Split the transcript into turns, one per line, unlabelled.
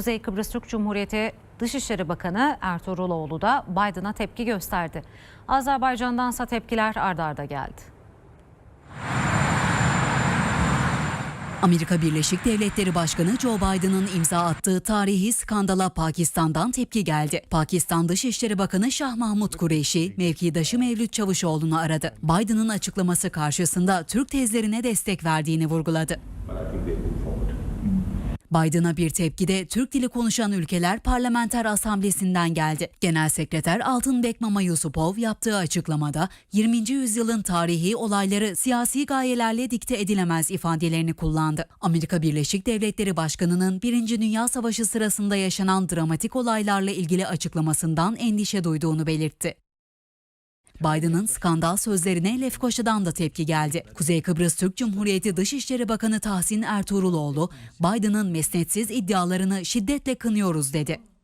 Kuzey Kıbrıs Türk Cumhuriyeti Dışişleri Bakanı Ertuğruloğlu da Biden'a tepki gösterdi. Azerbaycan'dansa tepkiler ardarda arda geldi.
Amerika Birleşik Devletleri Başkanı Joe Biden'ın imza attığı tarihi skandala Pakistan'dan tepki geldi. Pakistan Dışişleri Bakanı Şah Mahmut Kureyşi, mevkidaşı Mevlüt Çavuşoğlu'nu aradı. Biden'ın açıklaması karşısında Türk tezlerine destek verdiğini vurguladı. Biden'a bir tepki de Türk dili konuşan ülkeler Parlamenter Asamblesi'nden geldi. Genel Sekreter Altınbek Mama Yusupov yaptığı açıklamada 20. yüzyılın tarihi olayları siyasi gayelerle dikte edilemez ifadelerini kullandı. Amerika Birleşik Devletleri Başkanı'nın 1. Dünya Savaşı sırasında yaşanan dramatik olaylarla ilgili açıklamasından endişe duyduğunu belirtti. Biden'ın skandal sözlerine Lefkoşa'dan da tepki geldi. Kuzey Kıbrıs Türk Cumhuriyeti Dışişleri Bakanı Tahsin Ertuğruloğlu, Biden'ın mesnetsiz iddialarını şiddetle kınıyoruz dedi.